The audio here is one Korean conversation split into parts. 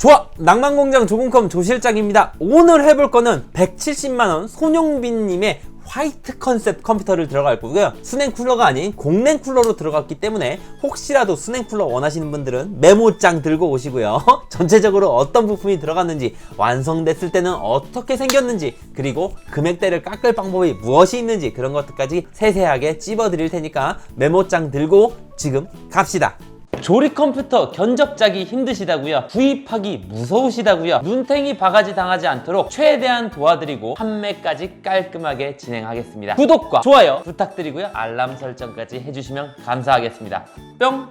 좋아! 낭만공장 조금컴 조실장입니다. 오늘 해볼 거는 170만원 손용빈님의 화이트 컨셉 컴퓨터를 들어갈 거고요. 수냉 쿨러가 아닌 공냉 쿨러로 들어갔기 때문에 혹시라도 수냉 쿨러 원하시는 분들은 메모장 들고 오시고요. 전체적으로 어떤 부품이 들어갔는지, 완성됐을 때는 어떻게 생겼는지, 그리고 금액대를 깎을 방법이 무엇이 있는지 그런 것들까지 세세하게 찝어 드릴 테니까 메모장 들고 지금 갑시다. 조립 컴퓨터 견적자기 힘드시다고요? 구입하기 무서우시다고요? 눈탱이 바가지 당하지 않도록 최대한 도와드리고 판매까지 깔끔하게 진행하겠습니다. 구독과 좋아요 부탁드리고요. 알람 설정까지 해주시면 감사하겠습니다. 뿅!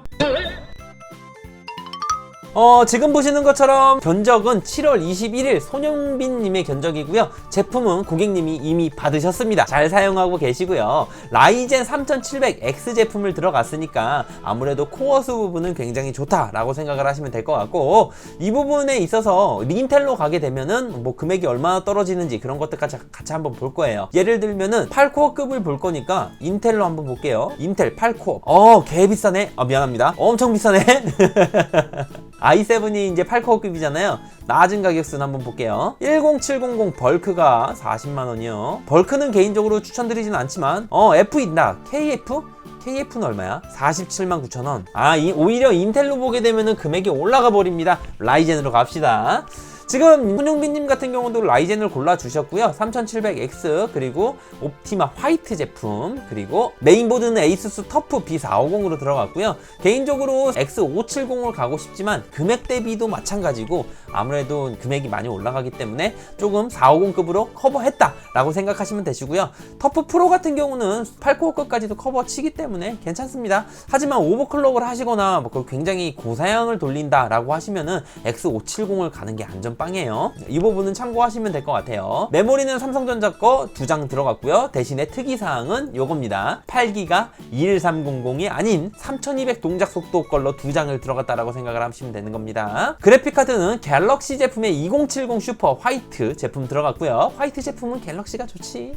어, 지금 보시는 것처럼 견적은 7월 21일 손영빈님의 견적이고요. 제품은 고객님이 이미 받으셨습니다. 잘 사용하고 계시고요. 라이젠 3700X 제품을 들어갔으니까 아무래도 코어 수 부분은 굉장히 좋다라고 생각을 하시면 될 것 같고 이 부분에 있어서 인텔로 가게 되면은 뭐 금액이 얼마나 떨어지는지 그런 것들까지 같이 한번 볼 거예요. 예를 들면은 8코어급을 볼 거니까 인텔로 한번 볼게요. 인텔 8코어. 어, 개 비싸네. 아, 미안합니다. 엄청 비싸네. i7이 이제 8코어급이잖아요. 낮은 가격순 한번 볼게요. 10700 벌크가 40만원이요. 벌크는 개인적으로 추천드리진 않지만, 어, F 있나? KF? KF는 얼마야? 47만 9천원. 아, 이, 오히려 인텔로 보게 되면은 금액이 올라가 버립니다. 라이젠으로 갑시다. 지금 손용빈님 같은 경우도 라이젠을 골라주셨고요. 3700X 그리고 옵티마 화이트 제품 그리고 메인보드는 에이수스 터프 B450으로 들어갔고요. 개인적으로 X570을 가고 싶지만 금액 대비도 마찬가지고 아무래도 금액이 많이 올라가기 때문에 조금 450급으로 커버했다라고 생각하시면 되시고요. 터프 프로 같은 경우는 8코어급까지도 커버치기 때문에 괜찮습니다. 하지만 오버클럭을 하시거나 뭐 굉장히 고사양을 돌린다라고 하시면은 X570을 가는 게 안전 빵이에요. 이 부분은 참고하시면 될 것 같아요. 메모리는 삼성전자 거 두 장 들어갔고요. 대신에 특이사항은 요겁니다. 8기가 21300이 아닌 3200 동작 속도 걸로 두 장을 들어갔다라고 생각을 하시면 되는 겁니다. 그래픽카드는 갤럭시 제품의 2070 슈퍼 화이트 제품 들어갔고요. 화이트 제품은 갤럭시가 좋지.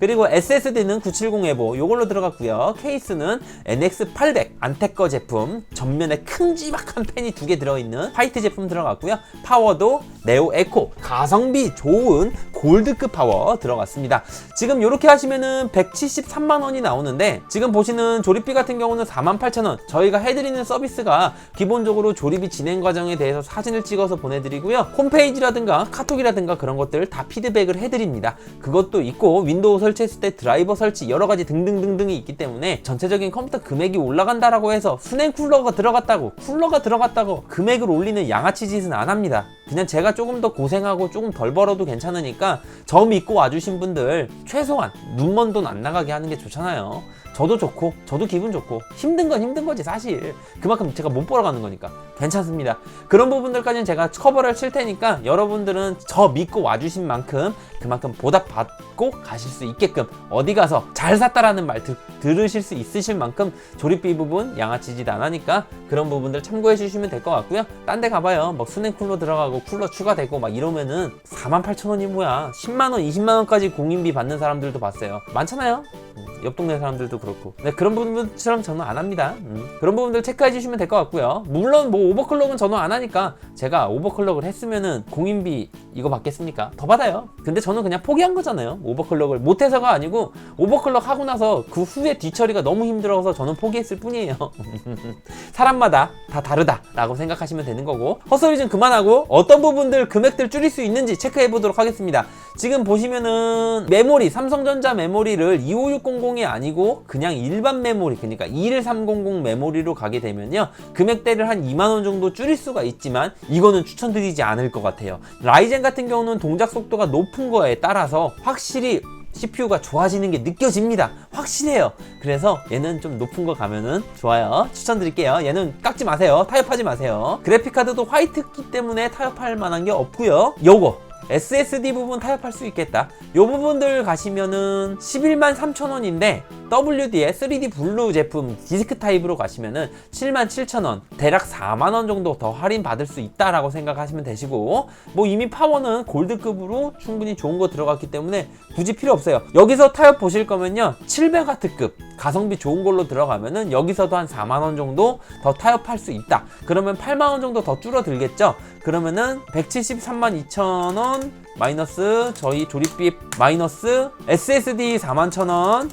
그리고 SSD는 970 에보 요걸로 들어갔고요. 케이스는 NX800 안테커 제품 전면에 큼지막한 펜이 두 개 들어있는 화이트 제품 들어갔고요. 파워도 네오 에코 가성비 좋은 골드급 파워 들어갔습니다. 지금 이렇게 하시면은 173만 원이 나오는데 지금 보시는 조립비 같은 경우는 48,000원. 저희가 해드리는 서비스가 기본적으로 조립이 진행 과정에 대해서 사진을 찍어서 보내드리고요. 홈페이지라든가 카톡이라든가 그런 것들 다 피드백을 해드립니다. 그것도 있고 윈도우 설치했을 때 드라이버 설치 여러 가지 등등등등이 있기 때문에 전체적인 컴퓨터 금액이 올라간다라고 해서 수냉 쿨러가 들어갔다고 쿨러가 들어갔다고 금액을 올리는 양아치 짓은 안 합니다. 그냥 제가 조금 더 고생하고 조금 덜 벌어도 괜찮으니까 저 믿고 와주신 분들 최소한 눈먼 돈 안 나가게 하는 게 좋잖아요. 저도 좋고 저도 기분 좋고 힘든 건 힘든 거지 사실. 그만큼 제가 못 벌어가는 거니까. 괜찮습니다. 그런 부분들까지는 제가 커버를 칠 테니까 여러분들은 저 믿고 와주신 만큼 그만큼 보답받고 가실 수 있게끔 어디 가서 잘 샀다라는 말 들, 들으실 수 있으실 만큼 조립비 부분 양아치짓 안 하니까 그런 부분들 참고해 주시면 될 것 같고요. 딴 데 가봐요. 막 수냉 쿨러 들어가고 쿨러 추가되고 막 이러면은 48,000원이 뭐야. 10만원 20만원까지 공인비 받는 사람들도 봤어요. 많잖아요. 음, 옆 동네 사람들도 그렇고. 네, 그런 부분처럼 저는 안 합니다. 음, 그런 부분들 체크해 주시면 될 것 같고요. 물론 뭐 오버클럭은 저는 안 하니까 제가 오버클럭을 했으면은 공인비 이거 받겠습니까? 더 받아요. 근데 저는 그냥 포기한 거잖아요. 오버클럭을 못해서가 아니고 오버클럭 하고 나서 그 후에 뒤처리가 너무 힘들어서 저는 포기했을 뿐이에요. 사람마다 다 다르다 라고 생각하시면 되는 거고. 헛소리 좀 그만하고 어떤 부분들 금액들 줄일 수 있는지 체크해 보도록 하겠습니다. 지금 보시면은 메모리 삼성전자 메모리를 25600이 아니고 그냥 일반 메모리 그러니까 21300 메모리로 가게 되면요 금액대를 한 2만원 정도 줄일 수가 있지만 이거는 추천드리지 않을 것 같아요 라이젠 같은 경우는 동작 속도가 높은 거에 따라서 확실히 CPU가 좋아지는 게 느껴집니다. 확실해요. 그래서 얘는 좀 높은 거 가면은 좋아요. 추천드릴게요. 얘는 깎지 마세요. 타협하지 마세요. 그래픽카드도 화이트기 때문에 타협할 만한 게 없고요. 요거 SSD 부분 타협할 수 있겠다. 요 부분들 가시면은 11만 3천 원인데 WD의 3D 블루 제품 디스크 타입으로 가시면은 77,000원, 대략 4만원 정도 더 할인 받을 수 있다라고 생각하시면 되시고, 뭐 이미 파워는 골드급으로 충분히 좋은 거 들어갔기 때문에 굳이 필요 없어요. 여기서 타협 보실 거면요. 700W급 가성비 좋은 걸로 들어가면은 여기서도 한 4만원 정도 더 타협할 수 있다. 그러면 8만원 정도 더 줄어들겠죠? 그러면은 173만 2천원 마이너스 저희 조립비 마이너스 SSD 4만 1천원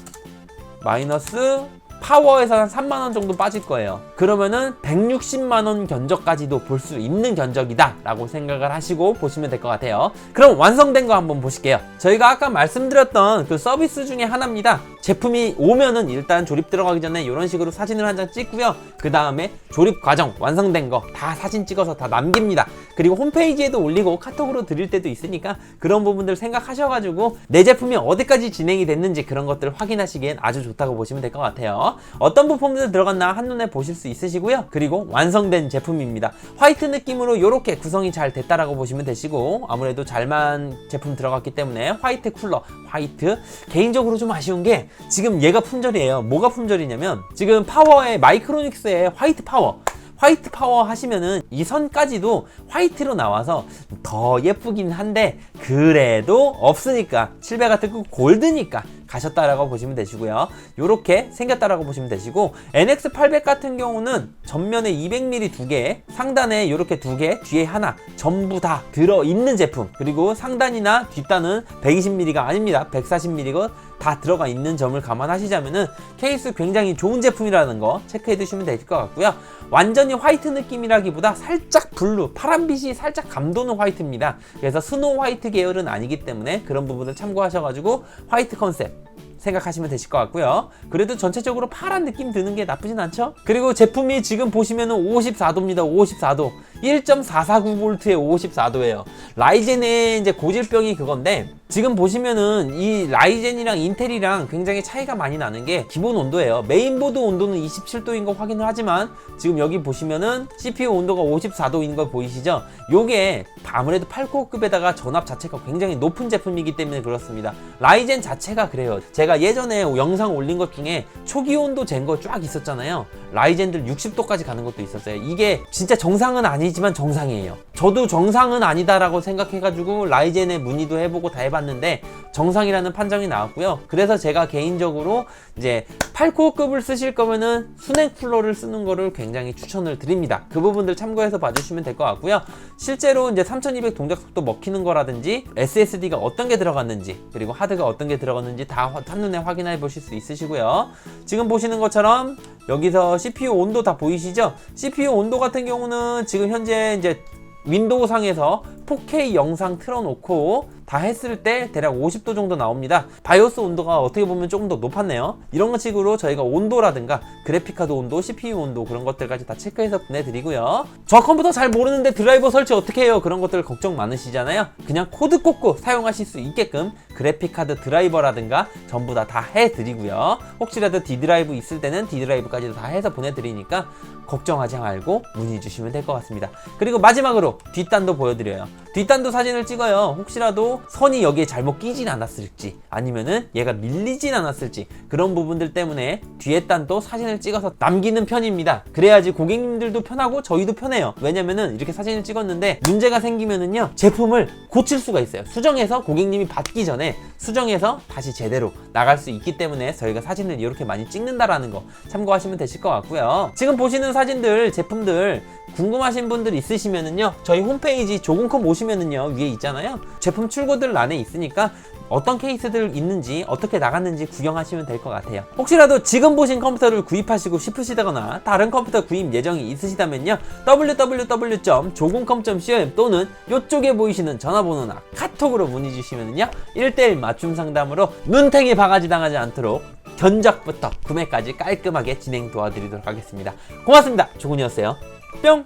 마이너스 파워에서 한 3만원 정도 빠질 거예요. 그러면은 160만원 견적까지도 볼 수 있는 견적이다 라고 생각을 하시고 보시면 될 것 같아요. 그럼 완성된 거 한번 보실게요. 저희가 아까 말씀드렸던 그 서비스 중에 하나입니다. 제품이 오면은 일단 조립 들어가기 전에 이런 식으로 사진을 한 장 찍고요. 그 다음에 조립 과정 완성된 거 다 사진 찍어서 다 남깁니다. 그리고 홈페이지에도 올리고 카톡으로 드릴 때도 있으니까 그런 부분들 생각하셔가지고 내 제품이 어디까지 진행이 됐는지 그런 것들 확인하시기엔 아주 좋다고 보시면 될 것 같아요. 어떤 부품들 들어갔나 한눈에 보실 수 있으시고요. 그리고 완성된 제품입니다. 화이트 느낌으로 이렇게 구성이 잘 됐다라고 보시면 되시고 아무래도 잘만 제품 들어갔기 때문에 화이트 쿨러, 화이트 개인적으로 좀 아쉬운 게 지금 얘가 품절이에요. 뭐가 품절이냐면 지금 파워의 마이크로닉스의 화이트 파워 화이트 파워 하시면은 이 선까지도 화이트로 나와서 더 예쁘긴 한데 그래도 없으니까 700 같은 거 골드니까 가셨다라고 보시면 되시고요. 요렇게 생겼다라고 보시면 되시고 NX800 같은 경우는 전면에 200mm 두 개, 상단에 요렇게 두 개, 뒤에 하나 전부 다 들어 있는 제품. 그리고 상단이나 뒷단은 120mm가 아닙니다. 140mm가 다 들어가 있는 점을 감안하시자면은 케이스 굉장히 좋은 제품이라는 거 체크해 두시면 될 것 같고요. 완전히 화이트 느낌이라기보다 살짝 블루, 파란빛이 살짝 감도는 화이트입니다. 그래서 스노우 화이트 계열은 아니기 때문에 그런 부분을 참고하셔가지고 화이트 컨셉 생각하시면 되실 것 같고요. 그래도 전체적으로 파란 느낌 드는 게 나쁘진 않죠? 그리고 제품이 지금 보시면은 54도입니다. 54도. 1.449V의 54도예요. 라이젠의 이제 고질병이 그건데 지금 보시면은 이 라이젠이랑 인텔이랑 굉장히 차이가 많이 나는 게 기본 온도예요. 메인보드 온도는 27도인 거 확인을 하지만 지금 여기 보시면은 CPU 온도가 54도인 거 보이시죠? 요게 아무래도 8코어급에다가 전압 자체가 굉장히 높은 제품이기 때문에 그렇습니다. 라이젠 자체가 그래요. 제가 예전에 영상 올린 것 중에 초기 온도 잰 거 쫙 있었잖아요. 라이젠들 60도까지 가는 것도 있었어요. 이게 진짜 정상은 아니 지만 정상이에요. 저도 정상은 아니다라고 생각해가지고 라이젠에 문의도 해보고 다 해봤는데 정상이라는 판정이 나왔고요. 그래서 제가 개인적으로 이제 8코어급을 쓰실 거면은 수냉 쿨러를 쓰는 거를 굉장히 추천을 드립니다. 그 부분들 참고해서 봐주시면 될 것 같고요. 실제로 이제 3200 동작 속도 먹히는 거라든지 SSD가 어떤 게 들어갔는지 그리고 하드가 어떤 게 들어갔는지 다 화- 한눈에 확인해 보실 수 있으시고요. 지금 보시는 것처럼 여기서 CPU 온도 다 보이시죠? CPU 온도 같은 경우는 지금 현재 이제 윈도우 상에서 4K 영상 틀어놓고 다 했을 때 대략 50도 정도 나옵니다. 바이오스 온도가 어떻게 보면 조금 더 높았네요. 이런 식으로 저희가 온도라든가 그래픽카드 온도, CPU 온도 그런 것들까지 다 체크해서 보내드리고요. 저 컴퓨터 잘 모르는데 드라이버 설치 어떻게 해요? 그런 것들 걱정 많으시잖아요. 그냥 코드 꽂고 사용하실 수 있게끔 그래픽카드 드라이버라든가 전부 다 다 해드리고요. 혹시라도 D 드라이브 있을 때는 D 드라이브까지도 다 해서 보내드리니까 걱정하지 말고 문의 주시면 될 것 같습니다. 그리고 마지막으로 뒷단도 보여드려요. 뒷단도 사진을 찍어요. 혹시라도 선이 여기에 잘못 끼진 않았을지 아니면은 얘가 밀리진 않았을지 그런 부분들 때문에 뒤에 단도 사진을 찍어서 남기는 편입니다. 그래야지 고객님들도 편하고 저희도 편해요. 왜냐면은 이렇게 사진을 찍었는데 문제가 생기면은요 제품을 고칠 수가 있어요. 수정해서 고객님이 받기 전에 수정해서 다시 제대로 나갈 수 있기 때문에 저희가 사진을 이렇게 많이 찍는다라는 거 참고하시면 되실 것 같고요. 지금 보시는 사진들 제품들 궁금하신 분들 있으시면은요 저희 홈페이지 조공컴 오시면은요 위에 있잖아요. 제품 출고들 안에 있으니까 어떤 케이스들 있는지 어떻게 나갔는지 구경하시면 될 것 같아요. 혹시라도 지금 보신 컴퓨터를 구입하시고 싶으시다거나 다른 컴퓨터 구입 예정이 있으시다면요 www.조공컴.com 또는 이쪽에 보이시는 전화번호나 카톡으로 문의 주시면요 1대1 맞춤 상담으로 눈탱이 바가지 당하지 않도록 견적부터 구매까지 깔끔하게 진행 도와드리도록 하겠습니다. 고맙습니다. 조군이었어요. 뿅!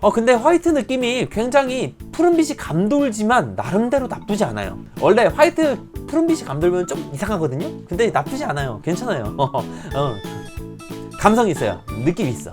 어 근데 화이트 느낌이 굉장히 푸른빛이 감돌지만 나름대로 나쁘지 않아요. 원래 화이트 푸른빛이 감돌면 좀 이상하거든요? 근데 나쁘지 않아요. 괜찮아요. 어, 어. 감성 있어요. 느낌 있어